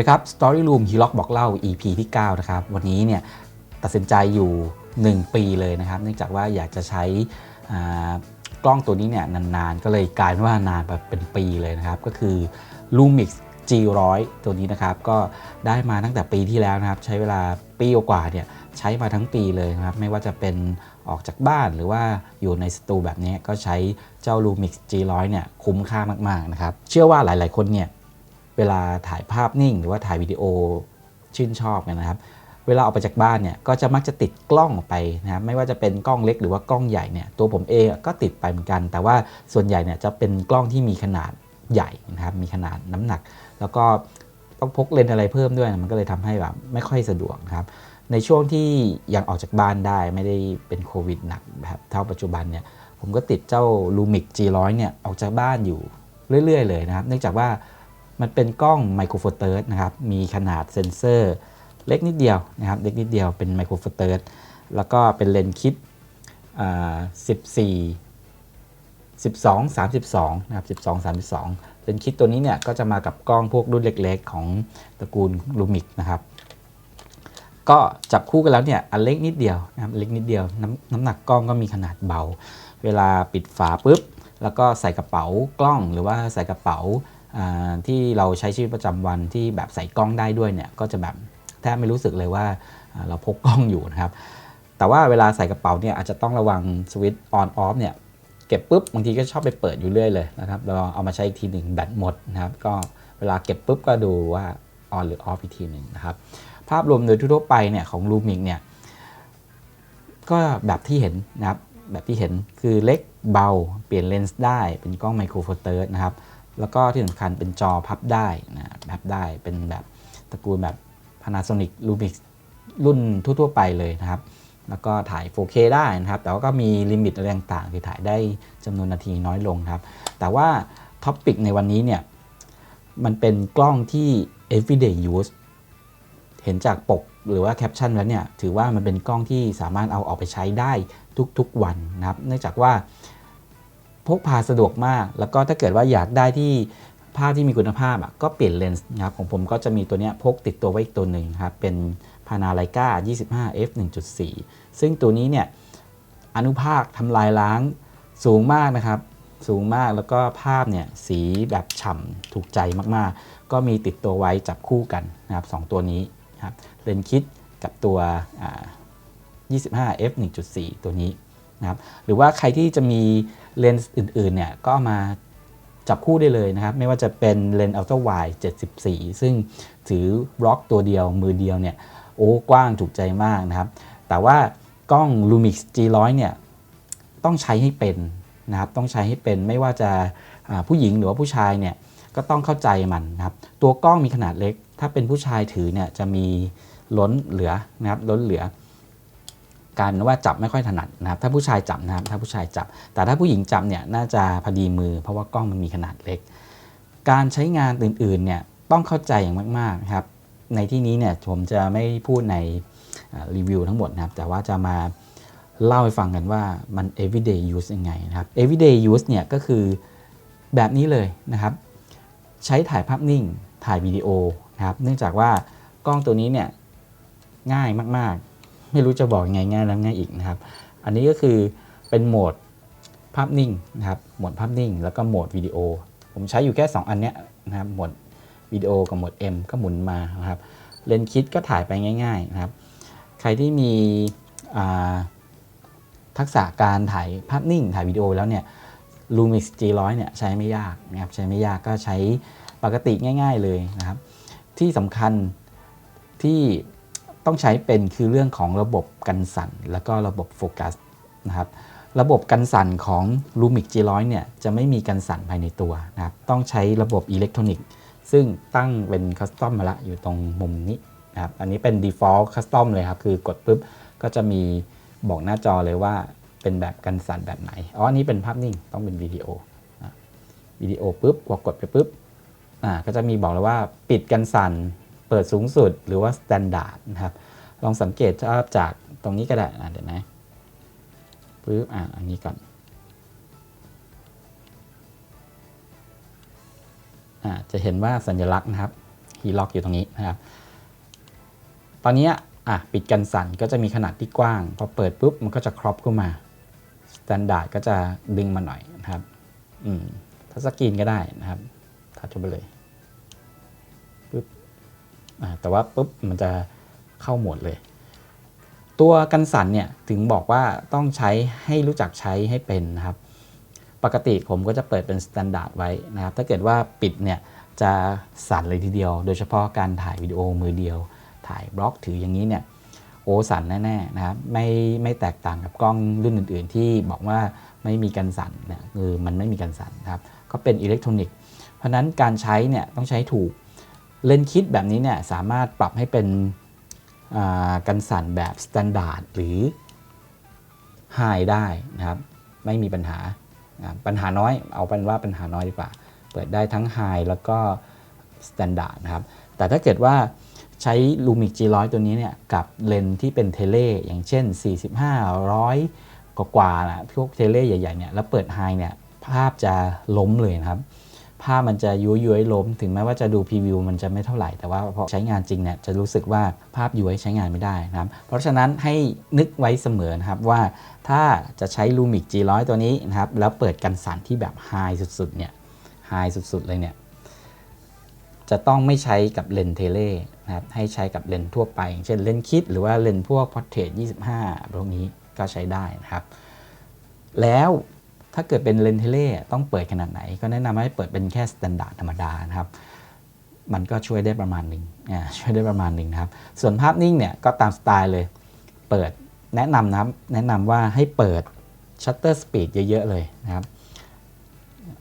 ดีครับ Story Room ฮีล็อกบอกเล่า EP ที่ 9 นะครับ วันนี้เนี่ยตัดสินใจอยู่ 1 ปีเลยนะครับ เนื่องจากว่าอยากจะใช้กล้องตัวนี้เนี่ยนานๆ ก็เลยกลายว่านานแบบเป็นปีเลยนะครับ ก็คือ Lumix G100 ตัวนี้นะครับ ก็ได้มาตั้งแต่ปีที่แล้วนะครับ ใช้เวลาปีกว่าเนี่ยใช้มาทั้งปีเลยนะครับ ไม่ว่าจะเป็นออกจากบ้านหรือว่าอยู่ในสตูแบบนี้ก็ใช้เจ้า Lumix G100 เนี่ยคุ้มค่ามากๆนะครับ เชื่อว่าหลายๆคนเนี่ย เวลาถ่ายภาพนิ่ง หรือว่าถ่ายวิดีโอชื่นชอบกันนะครับ เวลาออกไปจากบ้านเนี่ยก็จะมักจะติดกล้องออกไปนะครับไม่ว่าจะเป็นกล้องเล็กหรือว่ากล้องใหญ่เนี่ยตัวผมเองก็ติดไปเหมือนกัน แต่ว่าส่วนใหญ่เนี่ยจะเป็นกล้องที่มีขนาดใหญ่นะครับมีขนาดน้ำหนัก แล้วก็ต้องพกเลนส์อะไรเพิ่มด้วยมันก็เลยทำให้แบบไม่ค่อยสะดวกนะครับในช่วงที่ยังออกจากบ้านได้ไม่ได้เป็นโควิดหนักแบบเท่าปัจจุบันเนี่ยผมก็ติดเจ้า Lumix G100 เนี่ยออกจากบ้านอยู่เรื่อย ๆ เลยนะครับ เนื่องจากว่า มันเป็นกล้องไมโครโฟเตอร์นะครับ มีขนาดเซ็นเซอร์เล็กนิดเดียวนะครับ เล็กนิดเดียวเป็นไมโครโฟเตอร์แล้วก็เป็นเลนส์คิด14 12 32นะครับ12 32 เลนส์คิดตัวนี้เนี่ยก็จะมากับกล้องพวกรุ่นเล็กๆ ของตระกูลลูมิกนะครับ ก็จับคู่กันแล้วเนี่ยอันเล็กนิดเดียวนะครับเล็กนิดเดียวน้ำน้ำหนักกล้องก็มีขนาดเบา เวลาปิดฝาปุ๊บ แล้วก็ใส่กระเป๋ากล้องหรือว่าใส่กระเป๋า ที่เราใช้ชีวิตประจำวันที่แบบใส่กล้องได้ด้วยเนี่ยก็จะแบบแทบไม่รู้สึกเลยว่าเราพกกล้องอยู่นะครับ แต่ว่าเวลาใส่กระเป๋าเนี่ยอาจจะต้องระวังสวิตช์ออนออฟเนี่ยเก็บปุ๊บบางทีก็ชอบไปเปิดอยู่เรื่อยเลยนะครับเราเอามาใช้อีกทีหนึ่งแบตหมดนะครับก็เวลาเก็บปุ๊บก็ดูว่าออนหรือออฟอีกทีหนึ่งนะครับภาพรวมโดยทั่วไปเนี่ยของลูมิกเนี่ยก็แบบที่เห็นนะครับแบบที่เห็นคือเล็กเบา เปลี่ยนเลนส์ได้เป็นกล้องไมโครโฟเตอร์นะครับ แล้วก็ที่สำคัญเป็นจอพับได้นะพับได้เป็นแบบตระกูลแบบ Panasonic Lumix รุ่นทั่วๆไปเลยนะครับ แล้วก็ถ่าย 4K ได้นะครับ แต่ว่าก็มีลิมิตอะไรต่างๆ คือถ่ายได้จำนวนนาทีน้อยลงครับ แต่ว่าท็อปปิกในวันนี้เนี่ยมันเป็นกล้องที่ everyday use เห็นจากปกหรือว่าแคปชั่นแล้วเนี่ย ถือว่ามันเป็นกล้องที่สามารถเอาออกไปใช้ได้ทุกๆวันนะครับ เนื่องจากว่า พกพาสะดวกมาก แล้วก็ถ้าเกิดว่าอยากได้ที่ภาพที่มีคุณภาพอะก็เปลี่ยนเลนส์นะครับของผมก็จะมีตัวเนี้ยพกติดตัวไว้อีกตัวหนึ่งครับเป็นพานาไลกา25 f 1.4 ซึ่งตัวนี้เนี่ยอนุภาคทำลายล้างสูงมากนะครับ สูงมากแล้วก็ภาพเนี่ยสีแบบฉ่ำถูกใจมากๆ ก็มีติดตัวไว้จับคู่กันนะครับสองตัวนี้ครับเลนส์คิดกับตัว 25 f 1.4 ตัวนี้ นะครับหรือว่าใครที่จะมีเลนส์อื่นๆเนี่ยก็มาจับคู่ได้เลยนะครับ ไม่ว่าจะเป็นเลนส์อัลตร้าไวด์74 ซึ่งถือบล็อกตัวเดียวมือเดียวเนี่ยโอ้กว้างถูกใจมากนะครับ แต่ว่ากล้อง Lumix G100 เนี่ยต้องใช้ให้เป็นนะครับต้องใช้ให้เป็นไม่ว่าจะผู้หญิงหรือว่าผู้ชายเนี่ยก็ต้องเข้าใจมันนะครับ ตัวกล้องมีขนาดเล็ก ถ้าเป็นผู้ชายถือเนี่ยจะมีล้นเหลือนะครับล้นเหลือ กลารว่าจับไม่ค่อยถนัดนะครับถ้าผู้ชายจับนะครับถ้าผู้ชายจับ แต่ถ้าผู้หญิงจับเนี่ยน่าจะพอดีมือ เพราะว่ากล้องมันมีขนาดเล็ก การใช้งานอื่นๆเนี่ยต้องเข้าใจอย่างมากๆครับในที่นี้เนี่ยผมจะไม่พูดในรีวิวทั้งหมดนะครับแต่ว่าจะมาเล่าให้ฟังกันว่ามัน everyday use ยังไงนะครับ everyday use เนี่ยก็คือแบบนี้เลยนะครับ ใช้ถ่ายภาพนิ่งถ่ายวิดีโอนะครับเนื่องจากว่ากล้องตัวนี้เนี่ยง่ายมาก ไม่รู้จะบอกยังไงง่ายแล้วง่ายอีกนะครับ อันนี้ก็คือเป็นโหมดภาพนิ่งนะครับโหมดภาพนิ่ง แล้วก็โหมดวิดีโอ ผมใช้อยู่แค่ 2 อันเนี้ยนะครับโหมดวิดีโอกับโหมด M ก็หมุนมานะครับเลนส์คิดก็ถ่ายไปง่าย ๆนะครับ ใครที่มีทักษะการถ่ายภาพนิ่ง ถ่ายวิดีโอแล้วเนี่ย Lumix G100 เนี่ยใช้ไม่ยากนะครับใช้ไม่ยากก็ใช้ปกติง่าย ๆเลยนะครับ ที่สำคัญที่ ต้องใช้เป็นคือเรื่องของระบบกันสั่น แล้วก็ระบบโฟกัสนะครับระบบกันสั่นของ Lumix G100 เนี่ยจะไม่มีกันสั่นภายในตัวนะครับต้องใช้ระบบอิเล็กทรอนิกส์ซึ่งตั้งเป็นคัสตอมมาละอยู่ตรงมุมนี้นะครับอันนี้เป็น default custom เลยครับ คือกดปุ๊บก็จะมีบอกหน้าจอเลยว่าเป็นแบบกันสั่นแบบไหน อ๋ออันนี้เป็นภาพนิ่งต้องเป็นวิดีโอวิดีโอปุ๊บพอกดไปปุ๊บอ่าก็จะมีบอกเลยว่าปิดกันสั่น เปิดสูงสุดหรือว่า standard นะครับ ลองสังเกตภาพจากตรงนี้ก็ได้เดี๋ยวนะปุ๊บอ่าอันนี้ก่อนอ่าจะเห็นว่าสัญลักษณ์นะครับฮีล็อกอยู่ตรงนี้นะครับ ตอนนี้อะปิดกันสั่นก็จะมีขนาดที่กว้าง พอเปิดปุ๊บมันก็จะครอปขึ้นมาสแตนดาร์ดก็จะดึงมาหน่อยนะครับ อืมทัชสกรีนก็ได้นะครับทัชไปเลย แต่ว่าปุ๊บมันจะเข้าโหมดเลย ตัวกันสั่นเนี่ยถึงบอกว่าต้องใช้ให้รู้จักใช้ให้เป็นนะครับ ปกติผมก็จะเปิดเป็นสแตนดาร์ดไว้นะครับ ถ้าเกิดว่าปิดเนี่ยจะสั่นเลยทีเดียว โดยเฉพาะการถ่ายวิดีโอมือเดียว ถ่ายบล็อกถืออย่างนี้เนี่ยโอสั่นแน่ๆนะครับไม่ไม่แตกต่างกับกล้องรุ่นอื่น ๆ ที่บอกว่าไม่มีกันสั่นเนี่ยคือมันไม่มีกันสั่นนะครับ ก็เป็นอิเล็กทรอนิกส์เพราะนั้นการใช้เนี่ยต้องใช้ถูก เลนส์คิดแบบนี้เนี่ยสามารถปรับให้เป็นกันสั่นแบบสแตนดาร์ดหรือไฮได้นะครับ ไม่มีปัญหาปัญหาน้อยเอาเป็นว่าปัญหาน้อยดีกว่า เปิดได้ทั้งไฮแล้วก็สแตนดาร์ดนะครับ แต่ถ้าเกิดว่าใช้ Lumix G100 ตัวนี้เนี่ยกับเลนส์ที่เป็นเทเลอย่างเช่น 45 100 กว่าๆนะพวกเทเลใหญ่ๆเนี่ยแล้วเปิดไฮเนี่ยภาพจะล้มเลยนะครับ ภาพมันจะย้วยย้วยล้ม ถึงแม้ว่าจะดูพรีวิวมันจะไม่เท่าไหร่ แต่ว่าพอใช้งานจริงเนี่ยจะรู้สึกว่าภาพย้วยใช้งานไม่ได้นะครับ เพราะฉะนั้นให้นึกไว้เสมอนะครับว่าถ้าจะใช้ Lumix G100 ตัวนี้นะครับ แล้วเปิดกันสั่นที่แบบไฮสุดๆเนี่ยไฮสุดๆ เลยเนี่ยจะต้องไม่ใช้กับเลนเทเลนะครับให้ใช้กับเลนทั่วไป เช่นเลนคิดหรือว่าเลนพวกพอร์เทรต25 พวกนี้ก็ใช้ได้นะครับ แล้ว ถ้าเกิดเป็นเลนเทเลต้องเปิดขนาดไหน ก็แนะนำให้เปิดเป็นแค่สแตนดาร์ดธรรมดานะครับ มันก็ช่วยได้ประมาณหนึ่งช่วยได้ประมาณหนึ่งนะครับ ส่วนภาพนิ่งเนี่ยก็ตามสไตล์เลย เปิดแนะนำนะครับ แนะนำว่าให้เปิดชัตเตอร์สปีดเยอะ ๆ เลยนะครับ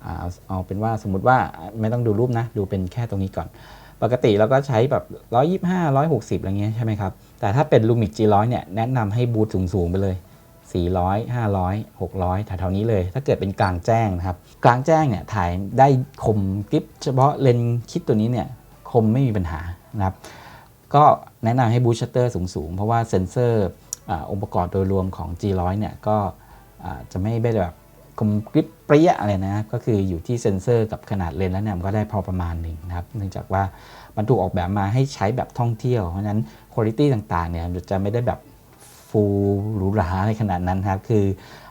เอาเอาเป็นว่าสมมติว่าไม่ต้องดูรูปนะ ดูเป็นแค่ตรงนี้ก่อน ปกติเราก็ใช้แบบ125 160อะไรเงี้ยใช่ไหมครับ แต่ถ้าเป็น Lumix G100 เนี่ยแนะนำให้บูตสูงๆไปเลย 400 500 600แถวๆนี้เลย ถ้าเกิดเป็นกลางแจ้งนะครับ กลางแจ้งเนี่ยถ่ายได้คมกริปเฉพาะเลนคิดตัวนี้เนี่ยคมไม่มีปัญหานะครับ ก็แนะนำให้บูชเตอร์สูงๆ เพราะว่าเซ็นเซอร์อองค์ประกอบโดยรวมของ G100 เนี่ยก็จะไม่ได้แบบคมกริปเปรี้ยอะไรนะ ก็คืออยู่ที่เซ็นเซอร์กับขนาดเลนส์แล้วเนี่ยมันก็ได้พอประมาณหนึ่งนะครับ เนื่องจากว่ามันถูกออกแบบมาให้ใช้แบบท่องเที่ยว เพราะฉะนั้นคุณภาพต่างๆเนี่ยจะไม่ได้แบบ ฟูหรูหราอะไรขนาดนั้นครับคือ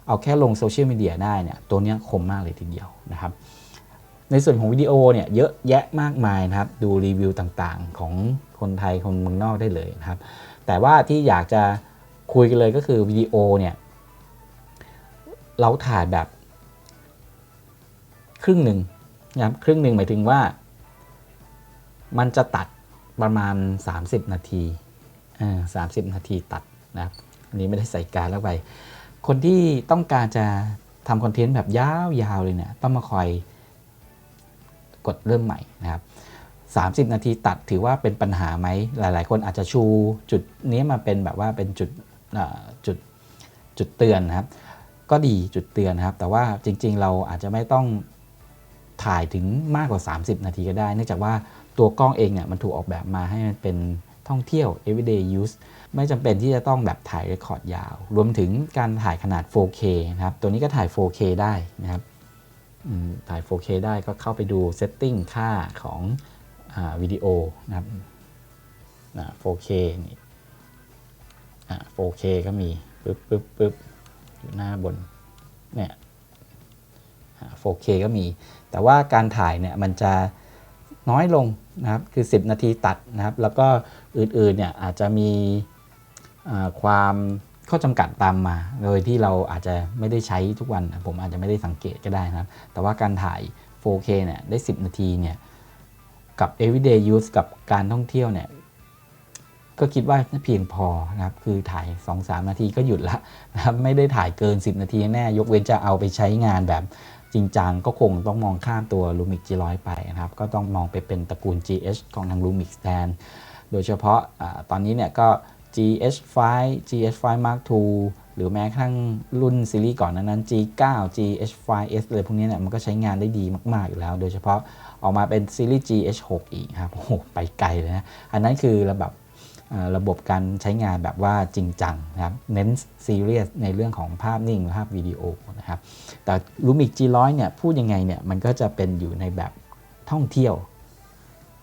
เอาแค่ลงโซเชียลมีเดียได้เนี่ยตัวนี้คมมากเลยทีเดียวนะครับ ในส่วนของวิดีโอเนี่ยเยอะแยะมากมายนะครับ ดูรีวิวต่างๆ ของคนไทยคนเมืองนอกได้เลยนะครับ แต่ว่าที่อยากจะคุยกันเลยก็คือวิดีโอเนี่ยเราถ่ายแบบครึ่งหนึ่งนะครับครึ่งหนึ่งหมายถึงว่ามันจะตัดประมาณ 30 นาทีอ่าสามสิบนาทีตัดนะครับ นนี้ไม่ได้ใส่การแล้วไป คนที่ต้องการจะทำคอนเทนต์แบบยาวๆเลยเนี่ยต้องมาคอยกดเริ่มใหม่นะครับ30 นาทีตัดถือว่าเป็นปัญหาไหมหลาย ๆ คนอาจจะชูจุดนี้มาเป็นแบบว่าเป็นจุดจุดจุดเตือนนะครับ ก็ดีจุดเตือนนะครับ แต่ว่าจริง ๆ เราอาจจะไม่ต้องถ่ายถึงมากกว่า 30 นาทีก็ได้ เนื่องจากว่าตัวกล้องเองเนี่ยมันถูกออกแบบมาให้มันเป็น ท่องเที่ยว everyday use ไม่จำเป็นที่จะต้องแบบถ่ายเรคคอร์ดยาว รวมถึงการถ่ายขนาด 4K นะครับ ตัวนี้ก็ถ่าย 4K ได้นะครับถ่าย 4K ได้ก็เข้าไปดูเซตติ้งค่าของอวิดีโอนะครับ 4K นี่ 4K ก็มีปึ๊บปึ๊บปึ๊บอยู่หน้าบน เนี่ย 4K ก็มี แต่ว่าการถ่ายเนี่ยมันจะ น้อยลงนะครับคือ 10 นาทีตัดนะครับ แล้วก็อื่นๆเนี่ยอาจจะมีความข้อจำกัดตามมา โดยที่เราอาจจะไม่ได้ใช้ทุกวัน ผมอาจจะไม่ได้สังเกตก็ได้นะครับ แต่ว่าการถ่าย 4K เนี่ยได้ 10 นาทีเนี่ยกับ everyday use กับการท่องเที่ยวเนี่ยก็คิดว่าเพียงพอนะครับ คือถ่าย 2-3 นาทีก็หยุดละนะครับ ไม่ได้ถ่ายเกิน 10 นาทีแน่ ยกเว้นจะเอาไปใช้งานแบบ จริงจังก็คงต้องมองข้ามตัว Lumix G100 ไปนะครับ ก็ต้องมองไปเป็นตระกูล GH ของทาง Lumix แทน โดยเฉพาะอาตอนนี้เนี่ยก็ GH5 GH5 Mark II หรือแม้กระทั่งรุ่นซีรีส์ก่อนนั้น G9 GH5S เลยพวกนี้เนี่ยมันก็ใช้งานได้ดีมาก ๆ อยู่แล้ว โดยเฉพาะออกมาเป็นซีรีส์ GH6 อีกครับโอ้โหไปไกลเลยนะ อันนั้นคือระบบ ระบบการใช้งานแบบว่าจริงจังนะครับเน้นซีเรียสในเรื่องของภาพนิ่ง ภาพวิดีโอนะครับแต่ Lumix G100 เนี่ยพูดยังไงเนี่ยมันก็จะเป็นอยู่ในแบบท่องเที่ยว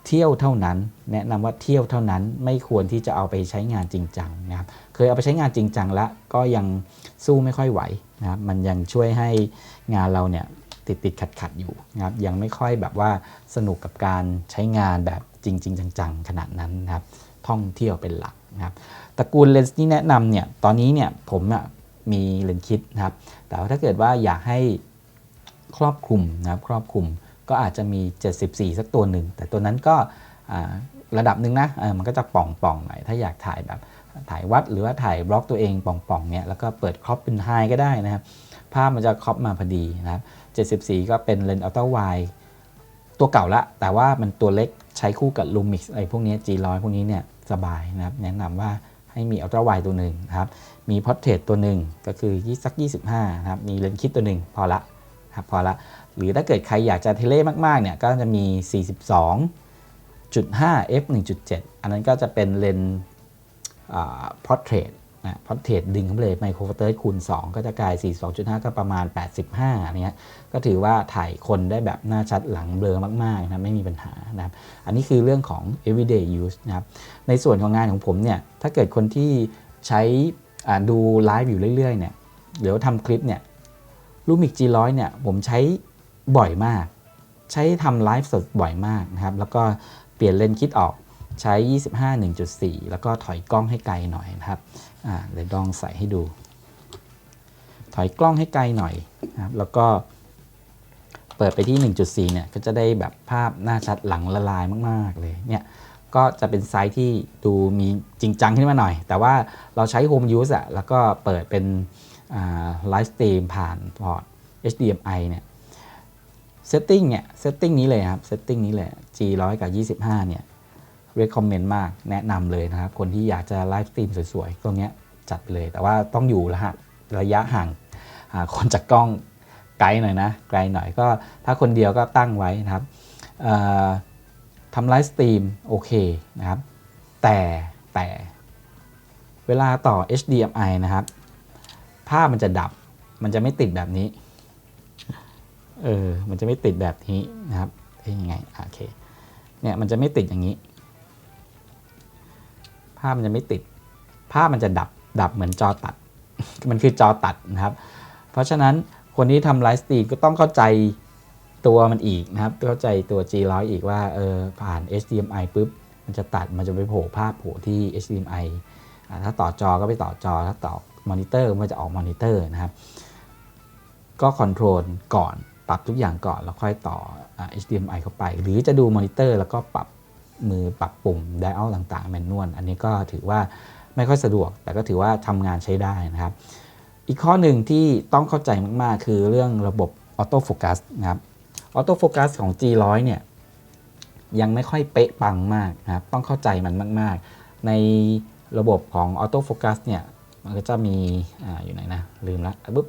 เที่ยวเท่านั้น แนะนำว่าเที่ยวเท่านั้นไม่ควรที่จะเอาไปใช้งานจริงจังนะครับเคยเอาไปใช้งานจริงจังแล้วก็ยังสู้ไม่ค่อยไหวนะครับมันยังช่วยให้งานเราเนี่ยติดติดขัดขัดอยู่นะครับยังไม่ค่อยแบบว่าสนุกกับการใช้งานแบบจริง ๆ จังๆขนาดนั้นนะครับ ท่องเที่ยวเป็นหลักนะครับตระกูลเลนส์ที่แนะนำเนี่ยตอนนี้เนี่ยผมมีเลนส์คิดนะครับแต่ว่าถ้าเกิดว่าอยากให้ครอบคลุมนะครับครอบคลุมก็อาจจะมี 74 สักตัวหนึ่ง แต่ตัวนั้นก็ระดับหนึ่งนะมันก็จะป่องๆหน่อยถ้าอยากถ่ายแบบถ่ายวัดหรือว่าถ่ายบล็อกตัวเองป่องๆเนี่ยแล้วก็เปิดครอปเป็นไฮก็ได้นะครับ ภาพมันจะครอปมาพอดีนะครับ 74 ก็เป็นเลนส์อัลตร้าไวตัวเก่าละ แต่ว่ามันตัวเล็กใช้คู่กับลูมิกอะไรพวกนี้ G100 พวกนี้เนี่ย สบายนะครับแนะนำว่าให้มีอัลตร้าไวตัวหนึ่งครับมีพอร์เทรตตัวหนึ่งก็คือยี่สัก 25นะครับมีเลนส์คิดตัวหนึ่งพอละครับพอละ หรือถ้าเกิดใครอยากจะเทเลมากๆเนี่ยก็จะมี 42.5 f 1.7 อันนั้นก็จะเป็นเลนส์พอร์เทรต นะพอร์เทรตดึงเข้าไปเลยไมโครโฟเตอร์คูณ 2 ก็จะกลาย 42.5 ก็ประมาณ 85เนี้ยก็ถือว่าถ่ายคนได้แบบหน้าชัดหลังเบลอมากๆนะไม่มีปัญหานะครับอันนี้คือเรื่องของ everyday use นะครับในส่วนของงานของผมเนี่ยถ้าเกิดคนที่ใช้อ่าดูไลฟ์อยู่เรื่อยๆเนี่ยหรือว่าทำคลิปเนี่ยลูมิก G100 เนี่ยผมใช้บ่อยมาก ใช้ทำไลฟ์สดบ่อยมากนะครับแล้วก็เปลี่ยนเลนส์คิดออกใช้ 25 1.4 แล้วก็ถอยกล้องให้ไกลหน่อยนะครับ อ่าเลยลองใส่ให้ดู ถอยกล้องให้ไกลหน่อยนะครับแล้วก็เปิดไปที่ 1.4 เนี่ย ก็จะได้แบบภาพหน้าชัดหลังละลายมาก ๆ เลย เนี่ย ก็จะเป็นไซส์ที่ดูมีจริงจังขึ้นมาหน่อย แต่ว่าเราใช้ Home Use อะแล้วก็เปิดเป็นไลฟ์สตรีมผ่านพอร์ต HDMI เนี่ยเซตติ้งเนี่ยเซตติ้งนี้เลยครับเซตติ้งนี้เลย G100 กับ 25 เนี่ย recommend มากแนะนำเลยนะครับ คนที่อยากจะไลฟ์สตรีมสวยๆ ตรงนี้จัดไปเลย แต่ว่าต้องอยู่ระหะระยะห่างาคนจากกล้องไกลหน่อยนะ ไกลหน่อยก็ถ้าคนเดียวก็ตั้งไว้นะครับทำไลฟ์สตรีมโอเคนะครับ แต่แต่เวลาต่อ HDMI นะครับ ภาพมันจะดับ มันจะไม่ติดแบบนี้ เออ มันจะไม่ติดแบบนี้นะครับเอ้ยยังไง โอเค เนี่ย มันจะไม่ติดอย่างนี้าพมันจะไม่ติด ภาพมันจะดับดับเหมือนจอตัด มันคือจอตัดนะครับ เพราะฉะนั้นคนที่ทำไลฟ์สตรีมก็ต้องเข้าใจตัวมันอีกนะครับ เข้าใจตัว G100 อีกว่าเออผ่าน HDMI ปุ๊บ มันจะตัดมันจะไปโผล่ภาพโผล่ที่ HDMI ถ้าต่อจอก็ไปต่อจอ ถ้าต่อมอนิเตอร์มันจะออกมอนิเตอร์นะครับ ก็คอนโทรลก่อนปรับทุกอย่างก่อนแล้วค่อยต่อ HDMI เข้าไป หรือจะดูมอนิเตอร์แล้วก็ปรับ มือปรับปุ่มไดอัลต่างๆ แมนนวลอันนี้ก็ถือว่าไม่ค่อยสะดวก แต่ก็ถือว่าทำงานใช้ได้นะครับ อีกข้อหนึ่งที่ต้องเข้าใจมากๆ คือเรื่องระบบออโต้โฟกัสนะครับออโต้โฟกัสของ G100 เนี่ยยังไม่ค่อยเป๊ะปังมากนะครับ ต้องเข้าใจมันมาก ๆ ในระบบของออโต้โฟกัสเนี่ย มันก็จะมีออยู่ไหนนะ ลืมละปุ๊บ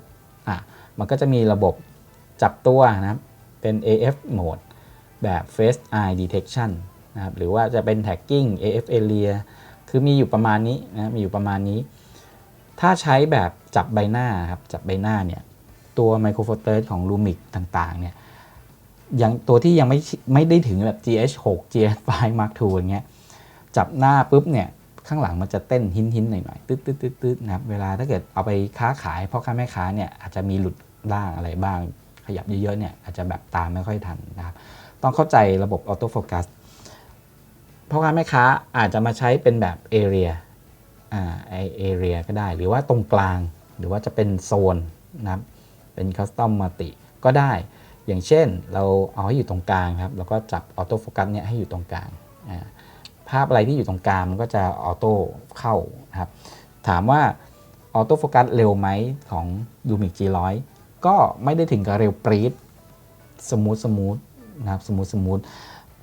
อะมันก็จะมีระบบจับตัวนะครับ เป็น AF mode แบบ Face Eye Detection นะครับหรือว่าจะเป็น Tagging AF Area คือมีอยู่ประมาณนี้นะมีอยู่ประมาณนี้ ถ้าใช้แบบจับใบหน้าครับจับใบหน้าเนี่ยตัวไมโครโฟเตอร์ของ Lumix ต่างๆเนี่ยยังตัวที่ยังไม่ไม่ได้ถึงแบบ GH6 GH5 Mark II อย่างเงี้ยจับหน้าปุ๊บเนี่ยข้างหลังมันจะเต้นหินหินหน่อยๆตืดตืดตืดตืดนะครับเวลาถ้าเกิดเอาไปค้าขายพ่อค้าแม่ค้าเนี่ยอาจจะมีหลุดบ้างอะไรบ้าง ขยับเยอะๆเนี่ยอาจจะแบบตามไม่ค่อยทันนะครับ ต้องเข้าใจระบบออโต้โฟกัส พ่อค้าแม่ค้าอาจจะมาใช้เป็นแบบ area อ่าไอเอเรียก็ได้ หรือว่าตรงกลางหรือว่าจะเป็นโซนนะครับเป็นคัสตอมมัลติก็ได้ อย่างเช่นเราเอาให้อยู่ตรงกลางครับแล้วก็จับออโต้โฟกัสเนี่ยให้อยู่ตรงกลางอ่าภาพอะไรที่อยู่ตรงกลางมันก็จะออโต้เข้านะครับถามว่าออโต้โฟกัสเร็วไหมของ Lumix G100 ก็ไม่ได้ถึงกับเร็วปรี๊ดสมูทสมูทนะครับสมูทสมูท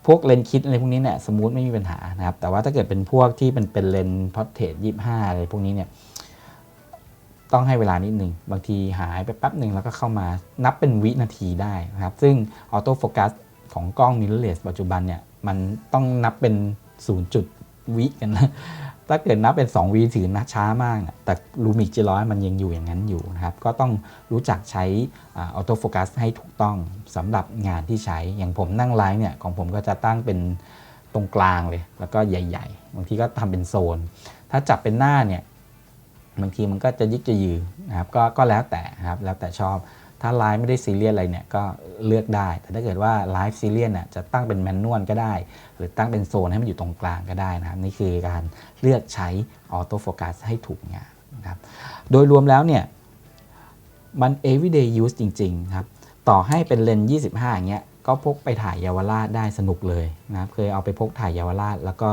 พวกเลนคิดอะไรพวกนี้เนี่ยสมูทไม่มีปัญหานะครับ แต่ว่าถ้าเกิดเป็นพวกที่เป็นเป็นเลนพอร์เทรตยี่ห้าอะไรพวกนี้เนี่ยต้องให้เวลานิดหนึ่งบางทีหายไปแป๊บหนึ่งแล้วก็เข้ามานับเป็นวินาทีได้นะครับ ซึ่งออโต้โฟกัสของกล้องมิเรเลสปัจจุบันเนี่ยมันต้องนับเป็น0จุด วิกันนะถ้าเกิดนับเป็น 2วิถือนะช้ามากนะแต่ลูมิกจีร้อยมันยังอยู่อย่างนั้นอยู่นะครับ ก็ต้องรู้จักใช้ออโต้โฟกัสให้ถูกต้องสำหรับงานที่ใช้ อย่างผมนั่งไลฟ์เนี่ยของผมก็จะตั้งเป็นตรงกลางเลย แล้วก็ใหญ่ ๆ บางทีก็ทำเป็นโซน ถ้าจับเป็นหน้าเนี่ยบางทีมันก็จะยิกจะยือนะครับก็ก็แล้วแต่ครับแล้วแต่ชอบ ถ้าไลฟ์ไม่ได้ซีเรียสอะไรเนี่ยก็เลือกได้ แต่ถ้าเกิดว่าไลฟ์ซีเรียสเนี่ยจะตั้งเป็นแมนนวลก็ได้ หรือตั้งเป็นโซนให้มันอยู่ตรงกลางก็ได้นะครับ นี่คือการเลือกใช้ออโต้โฟกัสให้ถูกงานนะครับ โดยรวมแล้วเนี่ยมัน everyday use จริงๆครับ ต่อให้เป็นเลนส์25 อย่างเงี้ย ก็พกไปถ่ายเยาวราชได้สนุกเลยนะครับ เคยเอาไปพกถ่ายเยาวราช แล้วก็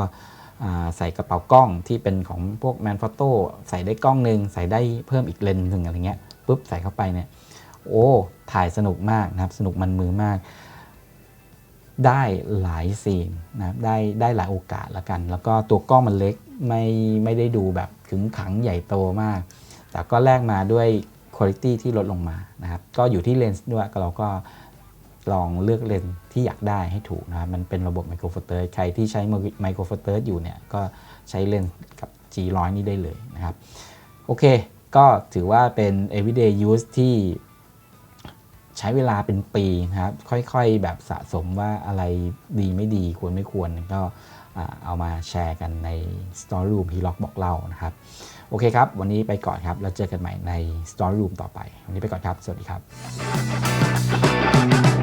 ใส่กระเป๋ากล้องที่เป็นของพวกแมนฟ o โต้ใส่ได้กล้องหนึ่งใส่ได้เพิ่มอีกเลนส์หนึ่งอะไรเงี้ยปุ๊บใส่เข้าไปเนี่ย โอ้ถ่ายสนุกมากนะครับสนุกมันมือมาก ได้หลายซีนนะครับได้ได้หลายโอกาสละกัน แล้วก็ตัวกล้องมันเล็กไม่ไม่ได้ดูแบบขึงขังใหญ่โตมาก แต่ก็แลกมาด้วยคุณภาพที่ลดลงมานะครับก็อยู่ที่เลนส์ด้วยก็เราก็ลองเลือกเลนส์ที่อยากได้ให้ถูกนะครับมันเป็นระบบไมโครโฟเตอร์ใครที่ใช้ไมโครโฟเตอร์อยู่เนี่ยก็ใช้เลนส์กับ G100 นี้ได้เลยนะครับ โอเค ก็ถือว่าเป็น everyday use ที่ ใช้เวลาเป็นปีนะครับ ค่อยๆ แบบสะสมว่าอะไรดีไม่ดีควรไม่ควรก็เอามาแชร์กันใน Story Room ฮีล็อกบอกเล่านะครับ โอเคครับ วันนี้ไปก่อนครับ แล้วเจอกันใหม่ใน Story Room ต่อไป วันนี้ไปก่อนครับ สวัสดีครับ